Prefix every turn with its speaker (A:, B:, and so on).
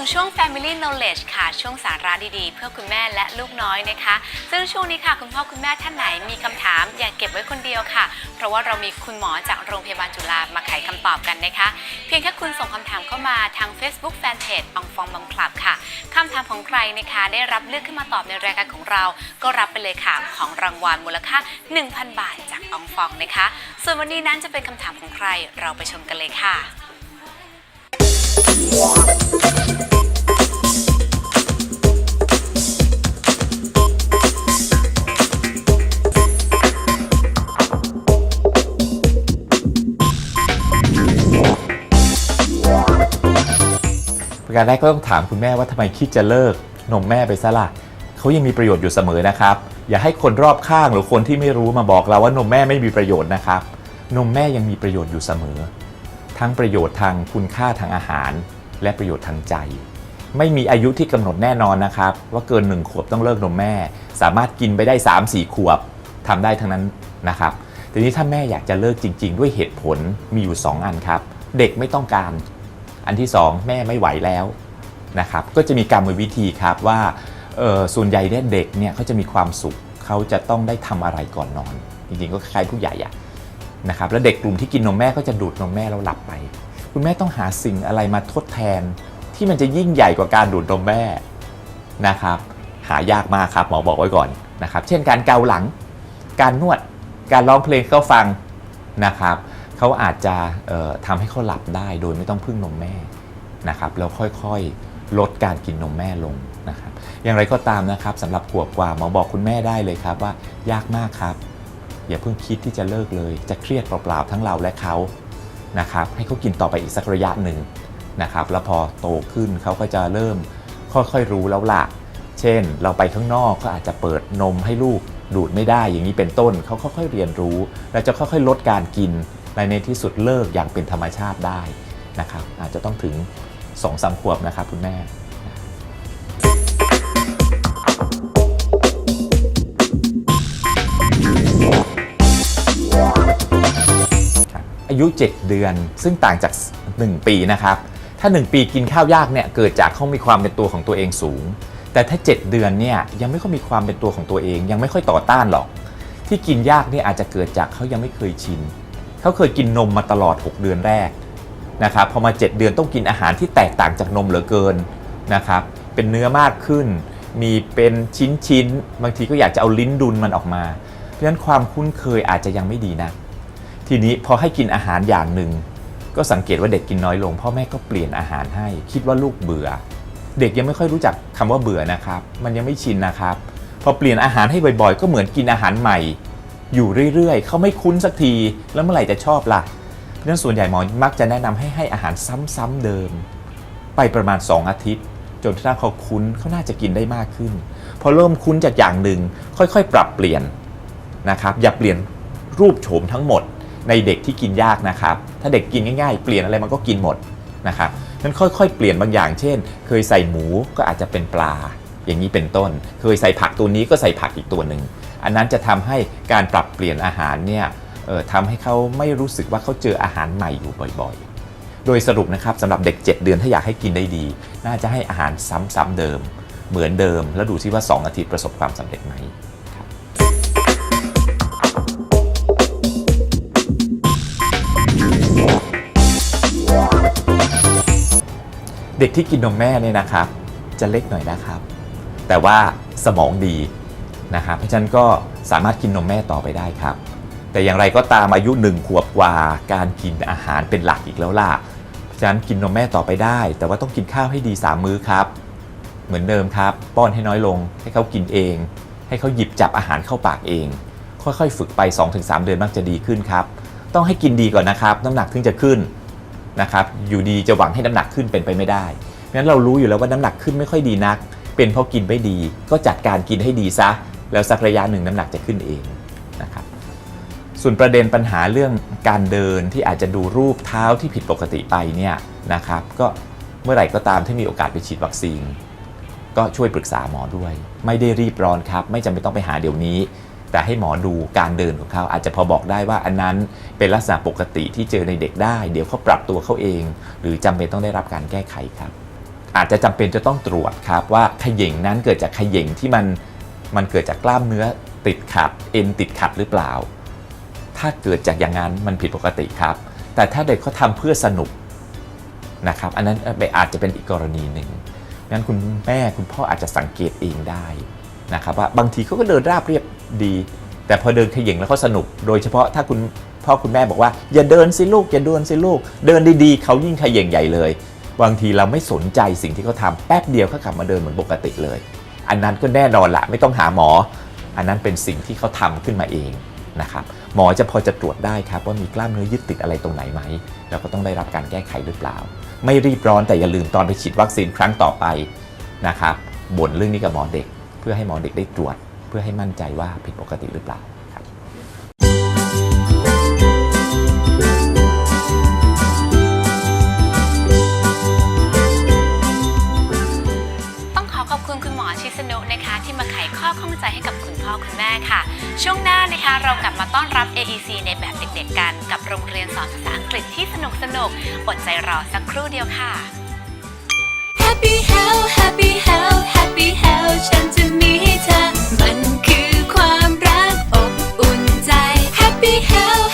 A: ถึงช่วง Family Knowledge ค่ะ ช่วงสาระดีๆ เพื่อคุณแม่และลูกน้อยนะคะ ซึ่งช่วงนี้ค่ะ คุณพ่อคุณแม่ท่านไหนมีคำถามอย่าเก็บไว้คนเดียวค่ะ เพราะว่าเรามีคุณหมอจากโรงพยาบาลจุฬามาไขคำตอบกันนะคะ เพียงแค่คุณส่งคำถามเข้ามาทาง Facebook Fanpage อองฟองบัมคลับค่ะคำถามของใครนะคะ ได้รับเลือกขึ้นมาตอบในรายการของเรา ก็รับไปเลยค่ะของรางวัลมูลค่า 1,000 บาทจากอองฟองนะคะ ส่วนวันนี้นั้นจะเป็นคำถามของใครเราไปชมกันเลยค่ะ
B: ป การแรกก็ต้องถามคุณแม่ว่าทำไมคิดจะเลิกนมแม่ไปซะล่ะเขายังมีประโยชน์อยู่เสมอนะครับ อย่าให้คนรอบข้างหรือคนที่ไม่รู้มาบอกเราว่านมแม่ไม่มีประโยชน์นะครับ นมแม่ยังมีประโยชน์อยู่เสมอ ทั้งประโยชน์ทางคุณค่าทางอาหาร และประโยชน์ทางใจ ไม่มีอายุที่กำหนดแน่นอนนะครับ ว่าเกินหนึ่งขวบต้องเลิกนมแม่ สามารถกินไปได้ 3-4 ขวบทำได้ทั้งนั้นนะครับทีนี้ถ้าแม่อยากจะเลิกจริง ๆ ด้วยเหตุผลมีอยู่ 2 อันครับ เด็กไม่ต้องการ อันที่ 2 แม่ไม่ไหวแล้วนะครับก็จะมีกรรมวิธีครับว่าส่วนใหญ่เนี่ยเด็กเนี่ยเขาจะมีความสุขเขาจะต้องได้ทำอะไรก่อนนอน จริงๆก็คล้ายผู้ใหญ่อะนะครับแล้วเด็กกลุ่มที่กินนมแม่ก็จะดูดนมแม่แล้วหลับไป คุณแม่ต้องหาสิ่งอะไรมาทดแทน ที่มันจะยิ่งใหญ่กว่าการดูดนมแม่นะครับหายากมากครับหมอบอกไว้ก่อนนะครับเช่นการเกาหลัง การนวดการร้องเพลงให้าฟังนะครับ เขาอาจจะเอ่อทำให้เขาหลับได้โดยไม่ต้องพึ่งนมแม่นะครับแล้วค่อยๆลดการกินนมแม่ลงนะครับอย่างไรก็ตามนะครับสำหรับขวบกว่าหมอบอกคุณแม่ได้เลยครับว่ายากมากครับ อย่าเพิ่งคิดที่จะเลิกเลย จะเครียดเปล่าๆทั้งเราและเขานะครับให้เขากินต่อไปอีกสักระยะหนึ่งนะครับแล้วพอโตขึ้นเขาก็จะเริ่มค่อยๆรู้แล้วล่ะ เช่น เราไปข้างนอกก็อาจจะเปิดนมให้ลูกดูดไม่ได้อย่างนี้เป็นต้นเขาค่อยๆเรียนรู้ และจะค่อยๆลดการกิน และในที่สุดเลิกอย่างเป็นธรรมชาติได้นะครับ อาจจะต้องถึง2อสามขวบนะครับคุณแม่อายุ 7 เดือนซึ่งต่างจาก 1 ปีนะครับ ถ้า 1 ปีกินข้าวยากเนี่ยเกิดจากเขามีความเป็นตัวของตัวเองสูง แต่ถ้า 7 เดือนเนี่ยยังไม่ค่อยมีความเป็นตัวของตัวเอง ยังไม่ค่อยต่อต้านหรอก ที่กินยากเนี่ยอาจจะเกิดจากเขายังไม่เคยชิน เขาเคยกินนมมาตลอด 6 เดือนแรกนะครับพอมา 7 เดือนต้องกินอาหารที่แตกต่างจากนมเหลือเกินนะครับเป็นเนื้อมากขึ้น มีเป็นชิ้นๆบางทีก็อยากจะเอาลิ้นดุลมันออกมา เพราะฉะนั้นความคุ้นเคยอาจจะยังไม่ดีนะ ทีนี้พอให้กินอาหารอย่างหนึ่งก็สังเกตว่าเด็กกินน้อยลงพ่อแม่ก็เปลี่ยนอาหารให้ คิดว่าลูกเบื่อ เด็กยังไม่ค่อยรู้จักคำว่าเบื่อนะครับ มันยังไม่ชินนะครับ พอเปลี่ยนอาหารให้บ่อยๆ ก็เหมือนกินอาหารใหม่ อยู่เรื่อยๆ เขาไม่คุ้นสักที แล้วเมื่อไหร่จะชอบล่ะเพราะฉะนั้นส่วนใหญ่หมอมักจะแนะนำให้ให้อาหารซ้ำๆเดิม ไปประมาณ 2 อาทิตย์ จนถ้าเขาคุ้นเขาน่าจะกินได้มากขึ้น พอเริ่มคุ้นจากอย่างหนึ่งค่อยๆ ปรับเปลี่ยนนะครับ อย่าเปลี่ยนรูปโฉมทั้งหมดในเด็กที่กินยากนะครับ ถ้าเด็กกินง่ายๆ เปลี่ยนอะไรมันก็กินหมดนะครับนั้นค่อยๆ เปลี่ยนบางอย่าง เช่น เคยใส่หมูก็อาจจะเป็นปลา อย่างนี้เป็นต้น เคยใส่ผักตัวนี้ก็ใส่ผักอีกตัวหนึ่ง อันนั้นจะทำให้การปรับเปลี่ยนอาหารเนี่ยทำให้เขาไม่รู้สึกว่าเขาเจออาหารใหม่อยู่บ่อยๆ โดยสรุปนะครับสำหรับเด็ก 7 เดือนถ้าอยากให้กินได้ดี น่าจะให้อาหารซ้ำๆเดิม เหมือนเดิม แล้วดูซิว่า 2 อาทิตย์ประสบความสำเร็จไหมเด็กที่กินนมแม่เนี่ยนะครับ จะเล็กหน่อยนะครับ แต่ว่าสมองดี นะครับเพราะฉะนั้นก็สามารถกินนมแม่ต่อไปได้ครับ แต่อย่างไรก็ตามอายุหนึ่งขวบกว่าการกินอาหารเป็นหลักอีกแล้วล่ะเพราะฉะนั้นกินนมแม่ต่อไปได้ แต่ว่าต้องกินข้าวให้ดี 3 มื้อครับ เหมือนเดิมครับ ป้อนให้น้อยลง ให้เขากินเอง ให้เขาหยิบจับอาหารเข้าปากเอง ค่อยๆ ฝึกไป 2-3 เดือนมักจะดีขึ้นครับ ต้องให้กินดีก่อนนะครับ น้ำหนักถึงจะขึ้นนะครับอยู่ดีจะหวังให้น้ำหนักขึ้นเป็นไปไม่ได้เพราะฉะนั้นเรารู้อยู่แล้วว่าน้ำหนักขึ้นไม่ค่อยดีนัก เป็นเพราะกินไม่ดี ก็จัดการกินให้ดีซะ แล้วสักระยะหนึ่งน้ำหนักจะขึ้นเองนะครับส่วนประเด็นปัญหาเรื่องการเดินที่อาจจะดูรูปเท้าที่ผิดปกติไปเนี่ยนะครับก็เมื่อไหร่ก็ตามที่มีโอกาสไปฉีดวัคซีน ก็ช่วยปรึกษาหมอด้วย ไม่ได้รีบร้อนครับ ไม่จำเป็นต้องไปหาเดี๋ยวนี้ แต่ให้หมอดูการเดินของเขาอาจจะพอบอกได้ว่าอันนั้นเป็นลักษณะปกติที่เจอในเด็กได้ เดี๋ยวเขาปรับตัวเขาเอง หรือจำเป็นต้องได้รับการแก้ไขครับ อาจจะจำเป็นจะต้องตรวจครับว่าเขย่งนั้นเกิดจากเขย่งที่มัน มันเกิดจากกล้ามเนื้อติดขัดเอ็นติดขัดหรือเปล่า ถ้าเกิดจากอย่างนั้นมันผิดปกติครับ แต่ถ้าเด็กเขาทำเพื่อสนุกนะครับ อันนั้นอาจจะเป็นอีกกรณีหนึ่งงั้นคุณแม่คุณพ่ออาจจะสังเกตเองได้นะครับว่าบางทีเขาก็เดินราบเรียบดี แต่พอเดินขย่งแล้วเขาสนุก โดยเฉพาะถ้าคุณพ่อคุณแม่บอกว่า อย่าเดินสิลูกอย่าเดินสิลูก เดินดีๆเขายิ่งขย่งใหญ่เลย บางทีเราไม่สนใจสิ่งที่เขาทำแป๊บเดียวเขากลับมาเดินเหมือนปกติเลย อันนั้นก็แน่นอนละไม่ต้องหาหมอ อันนั้นเป็นสิ่งที่เขาทำขึ้นมาเองนะครับหมอจะพอจะตรวจได้ครับว่ามีกล้ามเนื้อยึดติดอะไรตรงไหนไหมแล้วก็ต้องได้รับการแก้ไขหรือเปล่า ไม่รีบร้อนแต่อย่าลืมตอนไปฉีดวัคซีนครั้งต่อไปนะครับบ่นเรื่องนี้กับหมอเด็ก เพื่อให้หมอเด็กได้ตรวจ เพื่อให้มั่นใจว่าผิดปกติหรือเปล่า
A: อชิสนุนะคะ ที่มาไขข้อข้องใจให้กับคุณพ่อคุณแม่ค่ะ ช่วงหน้านะคะเรากลับมาต้อนรับ AEC ในแบบเด็กๆกัน กับโรงเรียนสอนภาษาอังกฤษที่สนุกสนุกอดใจรอสักครู่เดียวค่ะ
C: Happy Health Happy Health Happy Health ฉันจะมีให้เธอมันคือความรักอบอุ่นใจ Happy Health